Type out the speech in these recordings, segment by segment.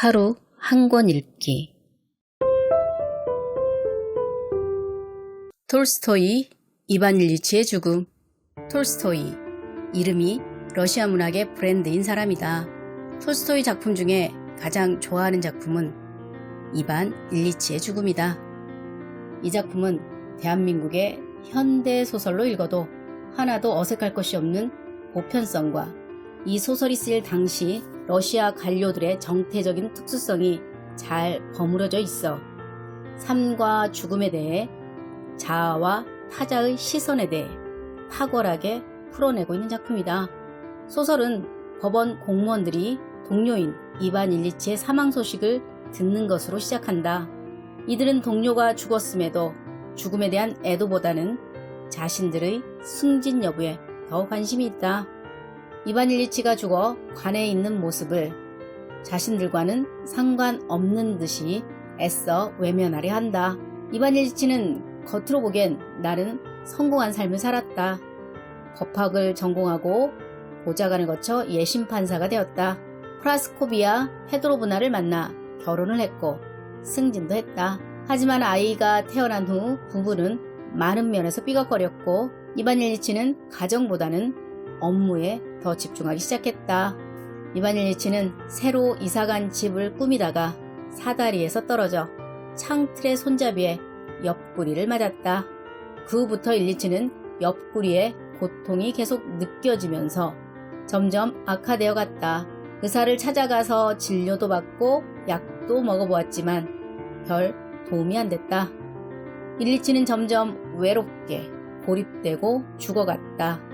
하루 한 권 읽기 톨스토이 이반 일리치의 죽음 톨스토이 이름이 러시아 문학의 브랜드인 사람이다. 톨스토이 작품 중에 가장 좋아하는 작품은 이반 일리치의 죽음이다. 이 작품은 대한민국의 현대 소설로 읽어도 하나도 어색할 것이 없는 보편성과 이 소설이 쓰일 당시 러시아 관료들의 정태적인 특수성이 잘 버무려져 있어 삶과 죽음에 대해 자아와 타자의 시선에 대해 탁월하게 풀어내고 있는 작품이다. 소설은 법원 공무원들이 동료인 이반 일리치의 사망 소식을 듣는 것으로 시작한다. 이들은 동료가 죽었음에도 죽음에 대한 애도보다는 자신들의 승진 여부에 더 관심이 있다. 이반 일리치가 죽어 관에 있는 모습을 자신들과는 상관없는 듯이 애써 외면하려 한다. 이반 일리치는 겉으로 보기엔 나름 성공한 삶을 살았다. 법학을 전공하고 보좌관을 거쳐 예심 판사가 되었다. 프라스코비아 페드로브나를 만나 결혼을 했고 승진도 했다. 하지만 아이가 태어난 후 부부는 많은 면에서 삐걱거렸고 이반 일리치는 가정보다는 업무에 더 집중하기 시작했다. 이반 일리치는 새로 이사간 집을 꾸미다가 사다리에서 떨어져 창틀의 손잡이에 옆구리를 맞았다. 그 후부터 일리치는 옆구리에 고통이 계속 느껴지면서 점점 악화되어 갔다. 의사를 찾아가서 진료도 받고 약도 먹어보았지만 별 도움이 안 됐다. 일리치는 점점 외롭게 고립되고 죽어갔다.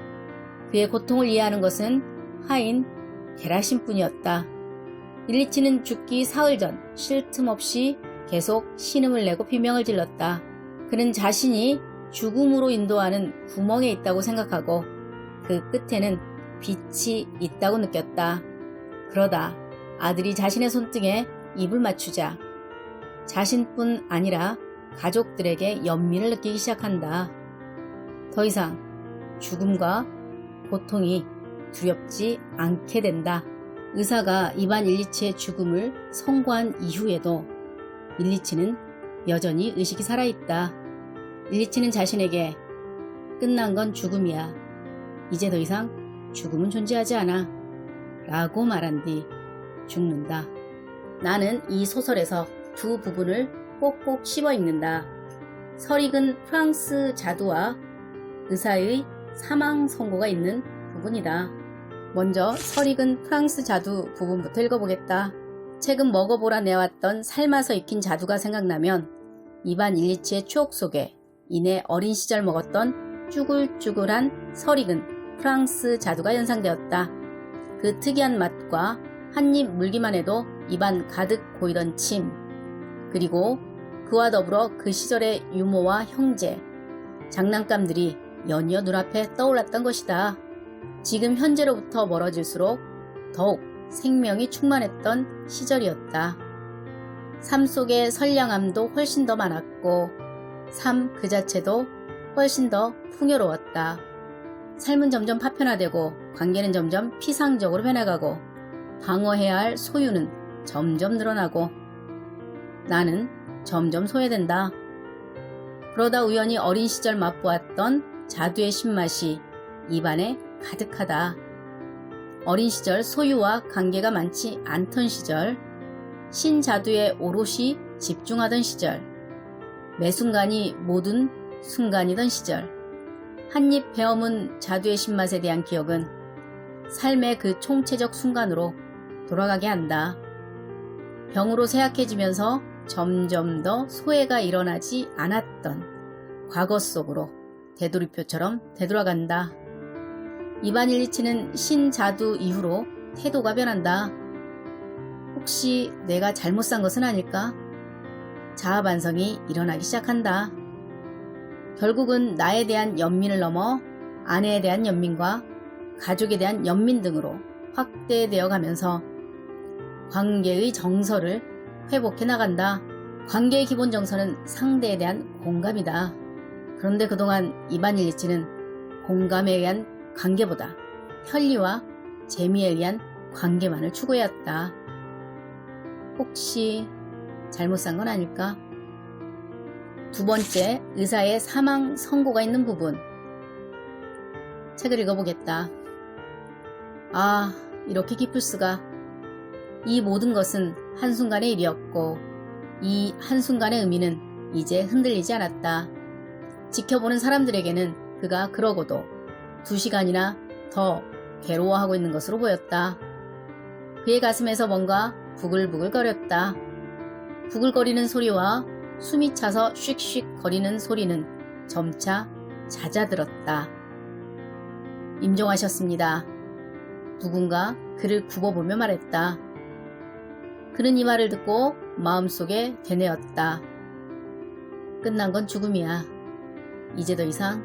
그의 고통을 이해하는 것은 하인 게라신 뿐이었다. 일리치는 죽기 사흘 전 쉴 틈 없이 계속 신음을 내고 비명을 질렀다. 그는 자신이 죽음으로 인도하는 구멍에 있다고 생각하고 그 끝에는 빛이 있다고 느꼈다. 그러다 아들이 자신의 손등에 입을 맞추자 자신뿐 아니라 가족들에게 연민을 느끼기 시작한다. 더 이상 죽음과 고통이 두렵지 않게 된다. 의사가 이반 일리치의 죽음을 선고한 이후에도 일리치는 여전히 의식이 살아있다. 일리치는 자신에게 끝난 건 죽음이야. 이제 더 이상 죽음은 존재하지 않아. 라고 말한 뒤 죽는다. 나는 이 소설에서 두 부분을 꼭꼭 씹어 읽는다. 설익은 프랑스 자두와 의사의 사망 선고가 있는 부분이다. 먼저 설익은 프랑스 자두 부분부터 읽어보겠다. 최근 먹어보라 내왔던 삶아서 익힌 자두가 생각나면 이반 일리치의 추억 속에 이내 어린 시절 먹었던 쭈글쭈글한 설익은 프랑스 자두가 연상되었다. 그 특이한 맛과 한 입 물기만 해도 입안 가득 고이던 침, 그리고 그와 더불어 그 시절의 유머와 형제, 장난감들이 연이어 눈앞에 떠올랐던 것이다. 지금 현재로부터 멀어질수록 더욱 생명이 충만했던 시절이었다. 삶 속의 선량함도 훨씬 더 많았고, 삶 그 자체도 훨씬 더 풍요로웠다. 삶은 점점 파편화되고, 관계는 점점 피상적으로 변해가고, 방어해야 할 소유는 점점 늘어나고, 나는 점점 소외된다. 그러다 우연히 어린 시절 맛보았던 자두의 신맛이 입안에 가득하다. 어린 시절 소유와 관계가 많지 않던 시절, 신자두에 오롯이 집중하던 시절, 매 순간이 모든 순간이던 시절, 한입 베어문 자두의 신맛에 대한 기억은 삶의 그 총체적 순간으로 돌아가게 한다. 병으로 쇠약해지면서 점점 더 소외가 일어나지 않았던 과거 속으로 되돌이표처럼 되돌아간다. 이반 일리치는 신자두 이후로 태도가 변한다. 혹시 내가 잘못 산 것은 아닐까? 자아 반성이 일어나기 시작한다. 결국은 나에 대한 연민을 넘어 아내에 대한 연민과 가족에 대한 연민 등으로 확대되어 가면서 관계의 정서를 회복해 나간다. 관계의 기본 정서는 상대에 대한 공감이다. 그런데 그동안 이반 일리치는 공감에 의한 관계보다 편리와 재미에 의한 관계만을 추구해왔다. 혹시 잘못 산 건 아닐까? 두 번째, 의사의 사망 선고가 있는 부분. 책을 읽어보겠다. 아, 이렇게 기쁠 수가. 이 모든 것은 한순간의 일이었고, 이 한순간의 의미는 이제 흔들리지 않았다. 지켜보는 사람들에게는 그가 그러고도 두 시간이나 더 괴로워하고 있는 것으로 보였다. 그의 가슴에서 뭔가 부글부글거렸다. 부글거리는 소리와 숨이 차서 슉슉 거리는 소리는 점차 잦아들었다. 임종하셨습니다. 누군가 그를 굽어보며 말했다. 그는 이 말을 듣고 마음속에 되뇌었다. 끝난 건 죽음이야. 이제 더 이상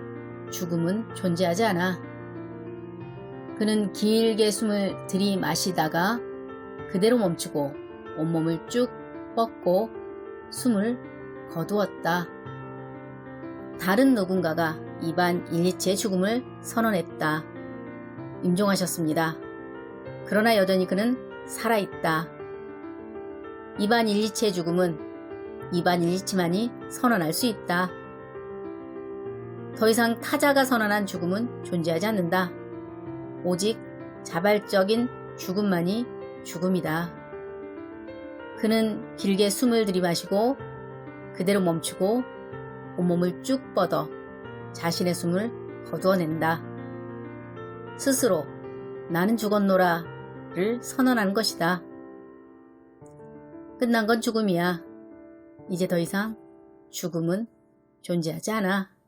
죽음은 존재하지 않아. 그는 길게 숨을 들이마시다가 그대로 멈추고 온몸을 쭉 뻗고 숨을 거두었다. 다른 누군가가 이반 일리치의 죽음을 선언했다. 임종하셨습니다. 그러나 여전히 그는 살아있다. 이반 일리치의 죽음은 이반 일리치만이 선언할 수 있다. 더 이상 타자가 선언한 죽음은 존재하지 않는다. 오직 자발적인 죽음만이 죽음이다. 그는 길게 숨을 들이마시고 그대로 멈추고 온몸을 쭉 뻗어 자신의 숨을 거두어낸다. 스스로 나는 죽었노라를 선언하는 것이다. 끝난 건 죽음이야. 이제 더 이상 죽음은 존재하지 않아.